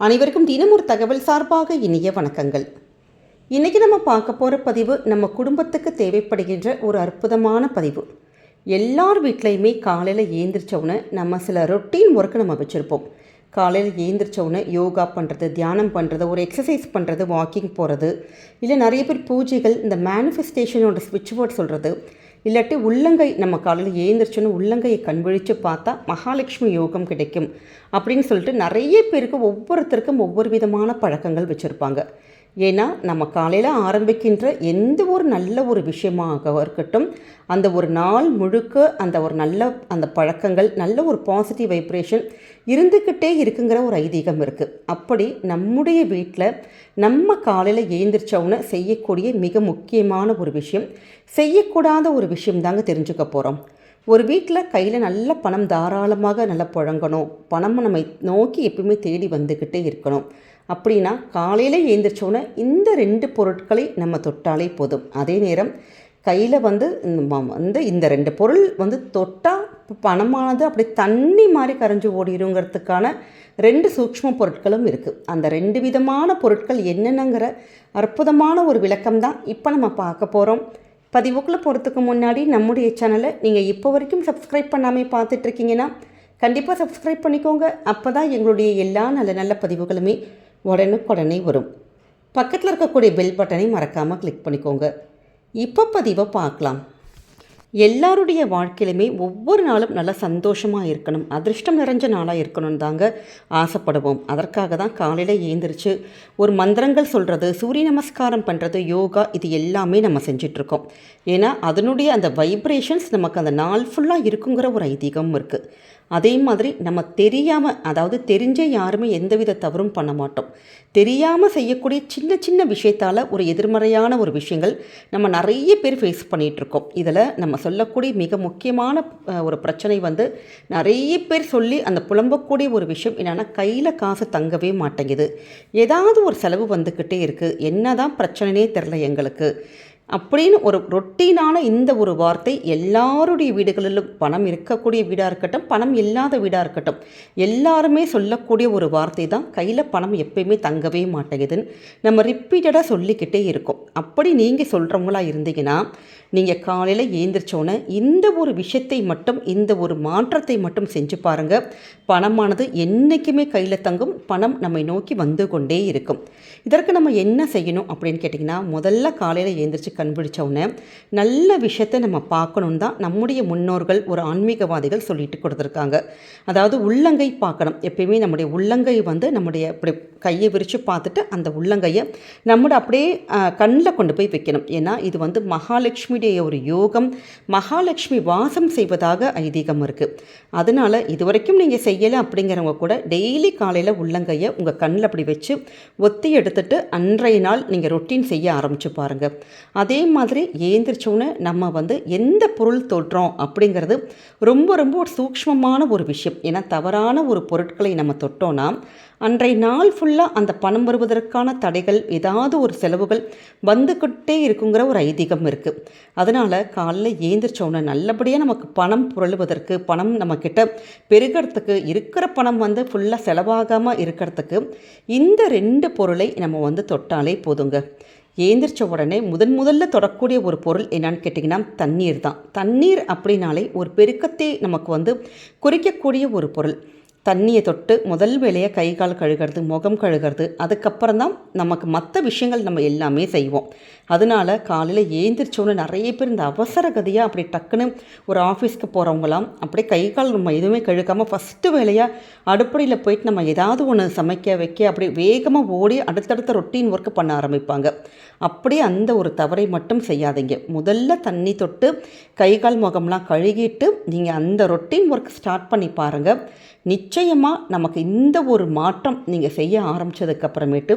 அனைவருக்கும் தினம் ஒரு தகவல் சார்பாக இனிய வணக்கங்கள். இன்றைக்கி நம்ம பார்க்க போகிற பதிவு நம்ம குடும்பத்துக்கு தேவைப்படுகின்ற ஒரு அற்புதமான பதிவு. எல்லார் வீட்லேயுமே காலையில் ஏந்திரிச்சோன்னே நம்ம சில ரொட்டீன் ஒர்க்கு நம்ம வச்சுருப்போம். காலையில் ஏந்திரிச்சோன்னே யோகா பண்ணுறது தியானம் பண்ணுறது ஒரு எக்ஸசைஸ் பண்ணுறது வாக்கிங் போகிறது இல்லை நிறைய பேர் பூஜைகள் இந்த மேனிஃபெஸ்டேஷனோட ஸ்விட்ச் போர்ட் சொல்கிறது இல்லாட்டி உள்ளங்கை நம்ம காலையில் ஏந்திரிச்சோன்னு உள்ளங்கையை கண்விழித்து பார்த்தா மகாலட்சுமி யோகம் கிடைக்கும். அப்படின்னு சொல்லிட்டு நிறைய பேருக்கு ஒவ்வொருத்தருக்கும் ஒவ்வொரு விதமான பழக்கங்கள் வச்சுருப்பாங்க. ஏன்னா நம்ம காலையில் ஆரம்பிக்கின்ற எந்த ஒரு நல்ல ஒரு விஷயமாக இருக்கட்டும் அந்த ஒரு நாள் முழுக்க அந்த ஒரு நல்ல அந்த பழக்கங்கள் நல்ல ஒரு பாசிட்டிவ் வைப்ரேஷன் இருந்துக்கிட்டே இருக்குங்கிற ஒரு ஐதீகம் இருக்குது அப்படி நம்முடைய வீட்டில் நம்ம காலையில் எழுந்திரிச்சவுன்னு செய்யக்கூடிய மிக முக்கியமான ஒரு விஷயம் செய்யக்கூடாத ஒரு விஷயம் தாங்க தெரிஞ்சுக்க போகிறோம் ஒரு வீட்டில் கையில் நல்ல பணம் தாராளமாக நல்லா புழங்கணும். பணம் நம்ம நோக்கி எப்பவுமே தேடி வந்துக்கிட்டே இருக்கணும். அப்படின்னா காலையில் எழுந்திரிச்சோன்னே இந்த ரெண்டு பொருட்களை நம்ம தொட்டாலே போதும். அதே நேரம் கையில் வந்து வந்து இந்த ரெண்டு பொருள் வந்து தொட்டால் பணமானது அப்படி தண்ணி மாதிரி கரைஞ்சி ஓடிடுங்கிறதுக்கான ரெண்டு சூக்ஷ்ம பொருட்களும் இருக்குது அந்த ரெண்டு விதமான பொருட்கள் என்னென்னங்கிற அற்புதமான ஒரு விளக்கம் தான் இப்போ நம்ம பார்க்க போகிறோம் பதிவுக்குள்ளே போகிறதுக்கு முன்னாடி நம்முடைய சேனலை நீங்கள் இப்போ வரைக்கும் சப்ஸ்கிரைப் பண்ணாமல் பார்த்துட்ருக்கீங்கன்னா கண்டிப்பாக சப்ஸ்கிரைப் பண்ணிக்கோங்க. அப்போ தான் எங்களுடைய எல்லா நல்ல நல்ல பதிவுகளுமே உடனுக்குடனே வரும். பக்கத்தில் இருக்கக்கூடிய பெல் பட்டனை மறக்காமல் கிளிக் பண்ணிக்கோங்க. இப்போ பதிவை பார்க்கலாம். எல்லாருடைய வாழ்க்கையிலுமே ஒவ்வொரு நாளும் நல்லா சந்தோஷமாக இருக்கணும். அதிர்ஷ்டம் நிறைஞ்ச நாளாக இருக்கணும்னு தாங்க ஆசைப்படுவோம். அதற்காக தான் காலையில் ஏந்திரிச்சு ஒரு மந்திரங்கள் சொல்கிறது சூரிய நமஸ்காரம் பண்ணுறது யோகா இது எல்லாமே நம்ம செஞ்சிட்ருக்கோம். ஏன்னா அதனுடைய அந்த வைப்ரேஷன்ஸ் நமக்கு அந்த நாள் ஃபுல்லாக இருக்குங்கிற ஒரு ஐதீகம் இருக்குது அதே மாதிரி நம்ம தெரியாமல் அதாவது தெரிஞ்சே யாருமே எந்தவித தவறும் பண்ண மாட்டோம். தெரியாமல் செய்யக்கூடிய சின்ன சின்ன விஷயத்தால் ஒரு எதிர்மறையான ஒரு விஷயங்கள் நம்ம நிறைய பேர் ஃபேஸ் பண்ணிகிட்ருக்கோம் இதில் நம்ம சொல்லக்கூடிய மிக முக்கியமான ஒரு பிரச்சனை வந்து நிறைய பேர் சொல்லி அந்த புலம்பக்கூடிய ஒரு விஷயம் என்னென்னா கையில் காசு தங்கவே மாட்டேங்குது. ஏதாவது ஒரு செலவு வந்துக்கிட்டே இருக்குது என்ன தான் பிரச்சனைனே தெரில எங்களுக்கு. அப்படின்னு ஒரு ரொட்டீனான இந்த ஒரு வார்த்தை எல்லாருடைய வீடுகளிலும் பணம் இருக்கக்கூடிய வீடாக இருக்கட்டும் பணம் இல்லாத வீடாக இருக்கட்டும் எல்லாருமே சொல்லக்கூடிய ஒரு வார்த்தை தான் கையில் பணம் எப்பயுமே தங்கவே மாட்டேங்குதுன்னு நம்ம ரிப்பீட்டடாக சொல்லிக்கிட்டே இருக்கோம். அப்படி நீங்கள் சொல்கிறவங்களா இருந்தீங்கன்னா நீங்கள் காலையில் ஏந்திரிச்சோன்னே இந்த ஒரு விஷயத்தை மட்டும் இந்த ஒரு மாற்றத்தை மட்டும் செஞ்சு பாருங்கள் பணமானது என்றைக்குமே கையில் தங்கும் பணம் நம்மை நோக்கி வந்து கொண்டே இருக்கும். இதற்கு நம்ம என்ன செய்யணும் அப்படின்னு கேட்டிங்கன்னா முதல்ல காலையில் ஏந்திரிச்சு கண்பிடிச்சவுடனே நல்ல விஷயத்தை நம்ம பார்க்கணும் தான் நம்முடைய முன்னோர்கள் ஒரு ஆன்மீகவாதிகள் சொல்லிட்டு கொடுத்துருக்காங்க. அதாவது உள்ளங்கை பார்க்கணும். எப்பயுமே நம்முடைய உள்ளங்கை வந்து நம்முடைய இப்படி கையை விரித்து பார்த்துட்டு அந்த உள்ளங்கையை நம்மளோட அப்படியே கண்ணில் கொண்டு போய் வைக்கணும். ஏன்னா இது வந்து மகாலட்சுமியுடைய ஒரு யோகம். மகாலட்சுமி வாசம் செய்வதாக ஐதீகம் இருக்குது அதனால் இது வரைக்கும் நீங்கள் செய்யலை அப்படிங்கிறவங்க கூட டெய்லி காலையில் உள்ளங்கையை உங்கள் கண்ணில் அப்படி வச்சு ஒத்தி எடுத்துட்டு அன்றைய நாள் நீங்கள் ரொட்டீன் செய்ய ஆரம்பித்து பாருங்கள் அதே மாதிரி ஏந்திரிச்சோன்னு நம்ம வந்து எந்த பொருள் தொடுறோம் அப்படிங்கிறது ரொம்ப ரொம்ப ஒரு சூக்ஷ்மமான ஒரு விஷயம். ஏன்னா தவறான ஒரு பொருட்களை நம்ம தொட்டோன்னா அன்றைய நாள் ஃபுல்லாக அந்த பணம் வருவதற்கான தடைகள் ஏதாவது ஒரு செலவுகள் வந்துக்கிட்டே இருக்குங்கிற ஒரு ஐதீகம் இருக்குது அதனால் காலையில் ஏந்திரிச்சோன்னு நல்லபடியாக நமக்கு பணம் புரளுவதற்கு பணம் நம்மக்கிட்ட பெருகிறதுக்கு இருக்கிற பணம் வந்து ஃபுல்லாக செலவாகாமல் இருக்கிறதுக்கு இந்த ரெண்டு பொருளை நம்ம வந்து தொட்டாலே போதுங்க. ஏந்திரிச்ச உடனே முதன் முதல்ல தொடக்கூடிய ஒரு பொருள் என்னான்னு கேட்டிங்கன்னா தண்ணீர் தான். தண்ணீர் அப்படின்னாலே ஒரு பெருக்கத்தை நமக்கு வந்து குறிக்கக்கூடிய ஒரு பொருள். தண்ணியை தொட்டு முதல் வேலையை கை கால் கழுகிறது முகம் கழுகிறது அதுக்கப்புறம் தான் நமக்கு மற்ற விஷயங்கள் நம்ம எல்லாமே செய்வோம். அதனால் காலையில் ஏந்திரிச்சோன்னு நிறைய பேர் இந்த அவசர கதியாக அப்படி டக்குன்னு ஒரு ஆஃபீஸ்க்கு போகிறவங்களாம் அப்படியே கை கால் நம்ம எதுவுமே கழுக்காமல் ஃபஸ்ட்டு வேலையாக அடுப்படையில் போயிட்டு நம்ம ஏதாவது ஒன்று சமைக்க வைக்க அப்படி வேகமாக ஓடி அடுத்தடுத்த ரொட்டீன் ஒர்க்கு பண்ண ஆரம்பிப்பாங்க. அப்படியே அந்த ஒரு தவறை மட்டும் செய்யாதீங்க. முதல்ல தண்ணி தொட்டு கை கால் முகம்லாம் கழுகிட்டு நீங்கள் அந்த ரொட்டீன் ஒர்க் ஸ்டார்ட் பண்ணி பாருங்கள் நிச்சயமாக நமக்கு இந்த ஒரு மாற்றம் நீங்கள் செய்ய ஆரம்பித்ததுக்கப்புறமேட்டு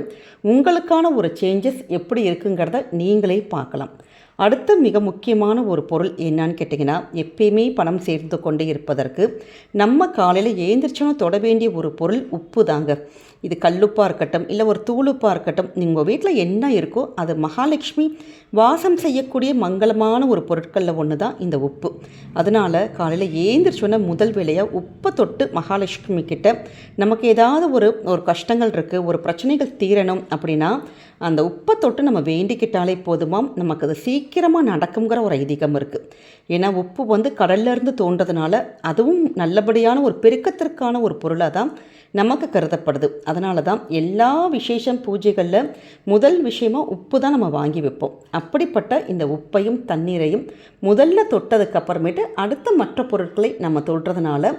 உங்களுக்கான ஒரு சேஞ்சஸ் எப்படி இருக்குங்கிறத நீங்களே பார்க்கலாம். அடுத்த மிக முக்கியமான ஒரு பொருள் என்னன்னு கேட்டிங்கன்னா எப்பயுமே பணம் சேர்ந்து கொண்டே இருப்பதற்கு நம்ம காலையில் ஏந்திரிச்சோன்னு தொட வேண்டிய ஒரு பொருள் உப்பு தாங்க இது கல்லுப்பாக இருக்கட்டும் இல்லை ஒரு தூளுப்பாக இருக்கட்டும் உங்கள் வீட்டில் என்ன இருக்கோ அது மகாலட்சுமி வாசம் செய்யக்கூடிய மங்களமான ஒரு பொருட்களில் ஒன்று தான் இந்த உப்பு. அதனால் காலையில் ஏந்திரிச்சோன்னே முதல் வேலையாக உப்பை தொட்டு மகாலட்சுமி கிட்ட நமக்கு ஏதாவது ஒரு ஒரு கஷ்டங்கள் இருக்குது ஒரு பிரச்சனைகள் தீரணும் அப்படின்னா அந்த உப்பை தொட்டு நம்ம வேண்டிக்கிட்டாலே போதுமாம். நமக்கு அது சீக்கிரமாக நடக்குங்கிற ஒரு ஐதீகம் இருக்குது ஏன்னா உப்பு வந்து கடல்லேருந்து தோன்றதுனால அதுவும் நல்லபடியான ஒரு பெருக்கத்திற்கான ஒரு பொருளாக தான் நமக்கு கருதப்படுது. அதனால தான் எல்லா விசேஷம் பூஜைகளில் முதல் விஷயமாக உப்பு தான் நம்ம வாங்கி வைப்போம். அப்படிப்பட்ட இந்த உப்பையும் தண்ணீரையும் முதல்ல தொட்டதுக்கு அப்புறமேட்டு அடுத்த மற்ற பொருட்களை நம்ம தொடுறதுனால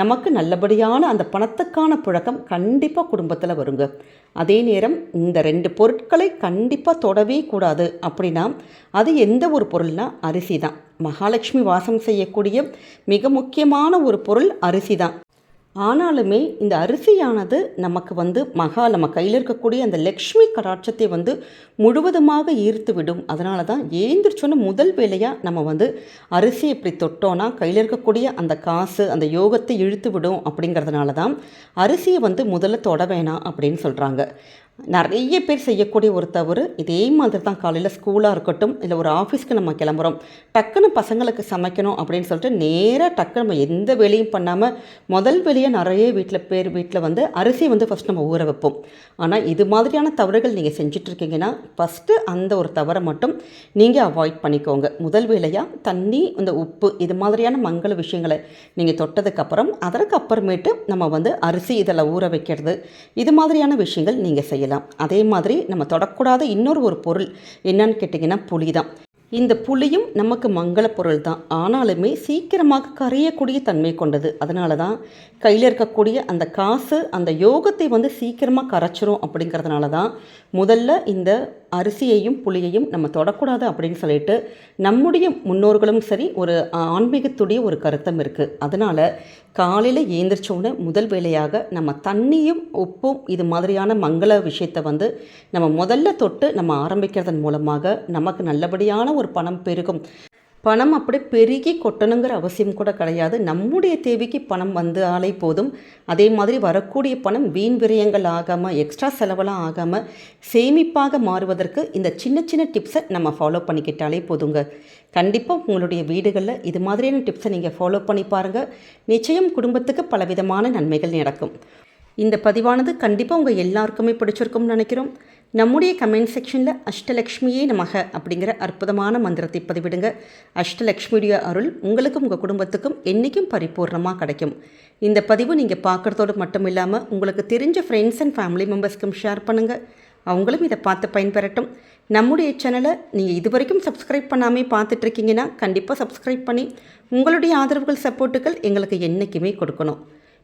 நமக்கு நல்லபடியான அந்த பணத்துக்கான புழக்கம் கண்டிப்பாக குடும்பத்தில் வருங்க. அதே நேரம் இந்த ரெண்டு பொருட்களை கண்டிப்பாக தொடவே கூடாது அப்படின்னா அது எந்த ஒரு பொருள்னால் அரிசி தான் மகாலட்சுமி வாசம் செய்யக்கூடிய மிக முக்கியமான ஒரு பொருள் அரிசி தான் ஆனாலுமே இந்த அரிசியானது நமக்கு வந்து மகா நம்ம கையில் இருக்கக்கூடிய அந்த லக்ஷ்மி கடாட்சத்தை வந்து முழுவதுமாக ஈர்த்து விடும் அதனால தான் ஏந்திரிச்சோன்னு முதல் வேலையாக நம்ம வந்து அரிசி இப்படி தொட்டோன்னா கையில் இருக்கக்கூடிய அந்த காசு அந்த யோகத்தை இழுத்து விடும் அப்படிங்கிறதுனால தான் அரிசியை வந்து முதல்ல தொட வேணாம் அப்படின்னு சொல்கிறாங்க நிறைய பேர் செய்யக்கூடிய ஒரு தவறு இதே மாதிரி தான் காலையில் ஸ்கூலாக இருக்கட்டும் இல்லை ஒரு ஆஃபீஸ்க்கு நம்ம கிளம்புறோம் டக்குன்னு பசங்களுக்கு சமைக்கணும் அப்படின்னு சொல்லிட்டு நேராக டக்கு நம்ம எந்த வேலையும் பண்ணாமல் முதல் வேலையாக நிறைய வீட்டில் பேர் வீட்டில் வந்து அரிசி வந்து ஃபஸ்ட் நம்ம ஊற வைப்போம். ஆனால் இது மாதிரியான தவறுகள் நீங்கள் செஞ்சிட்ருக்கீங்கன்னா ஃபஸ்ட்டு அந்த ஒரு தவறை மட்டும் நீங்கள் அவாய்ட் பண்ணிக்கோங்க. முதல் வேலையாக தண்ணி இந்த உப்பு இது மாதிரியான மங்கள விஷயங்களை நீங்கள் தொட்டதுக்கப்புறம் அதற்கு அப்புறமேட்டு நம்ம வந்து அரிசி இதில் ஊற வைக்கிறது இது மாதிரியான விஷயங்கள் நீங்கள் செய்யலாம். செய்யலாம். அதே மாதிரி நம்ம தொடக்கூடாத இன்னொரு ஒரு பொருள் என்னன்னு கேட்டிங்கன்னா புளி தான் இந்த புளியும் நமக்கு மங்கள பொருள் தான் ஆனாலுமே சீக்கிரமாக கரையக்கூடிய தன்மை கொண்டது. அதனால தான் கையில் இருக்கக்கூடிய அந்த காசு அந்த யோகத்தை வந்து சீக்கிரமாக கரைச்சிரும் அப்படிங்கிறதுனால தான் முதல்ல இந்த அரிசியையும் புளியையும் நம்ம தொடக்கூடாது அப்படின்னு சொல்லிட்டு நம்முடைய முன்னோர்களும் சரி ஒரு ஆன்மீகத்துடைய ஒரு கருத்தம் இருக்குது அதனால் காலையில் ஏந்திரிச்சோன்னு முதல் வேலையாக நம்ம தண்ணியும் உப்பும் இது மாதிரியான மங்கள விஷயத்தை வந்து நம்ம முதல்ல தொட்டு நம்ம ஆரம்பிக்கிறதன் மூலமாக நமக்கு நல்லபடியான ஒரு பணம் பெருகும். பணம் அப்படி பெருகி கொட்டணுங்கிற அவசியம் கூட கிடையாது. நம்முடைய தேவைக்கு பணம் வந்து ஆலை போதும். அதே மாதிரி வரக்கூடிய பணம் வீண் விரயங்கள் ஆகாமல் எக்ஸ்ட்ரா செலவெல்லாம் ஆகாமல் சேமிப்பாக மாறுவதற்கு இந்த சின்ன சின்ன டிப்ஸை நம்ம ஃபாலோ பண்ணிக்கிட்டாலே போதுங்க. கண்டிப்பாக உங்களுடைய வீடுகளில் இது மாதிரியான டிப்ஸை நீங்கள் ஃபாலோ பண்ணி பாருங்கள் நிச்சயம் குடும்பத்துக்கு பலவிதமான நன்மைகள் நடக்கும். இந்த பதிவானது கண்டிப்பாக உங்கள் எல்லாருக்குமே பிடிச்சிருக்கும்னு நினைக்கிறோம். நம்முடைய கமெண்ட் செக்ஷனில் அஷ்டலக்ஷ்மியே நமக அப்படிங்கிற அற்புதமான மந்திரத்தை பதிவிடுங்க. அஷ்டலக்ஷ்மியுடைய அருள் உங்களுக்கும் உங்கள் குடும்பத்துக்கும் என்றைக்கும் பரிபூர்ணமாக கிடைக்கும். இந்த பதிவு நீங்கள் பார்க்குறதோடு மட்டும் இல்லாமல் உங்களுக்கு தெரிஞ்ச ஃப்ரெண்ட்ஸ் அண்ட் ஃபேமிலி மெம்பர்ஸ்க்கும் ஷேர் பண்ணுங்கள் அவங்களும் இதை பார்த்து பயன்பெறட்டும். நம்முடைய சேனலை நீங்கள் இது வரைக்கும் சப்ஸ்கிரைப் பண்ணாமல் பார்த்துட்ருக்கீங்கன்னா கண்டிப்பாக சப்ஸ்கிரைப் பண்ணி உங்களுடைய ஆதரவுகள் சப்போர்ட்டுகள் எங்களுக்கு என்றைக்குமே கொடுக்கணும்.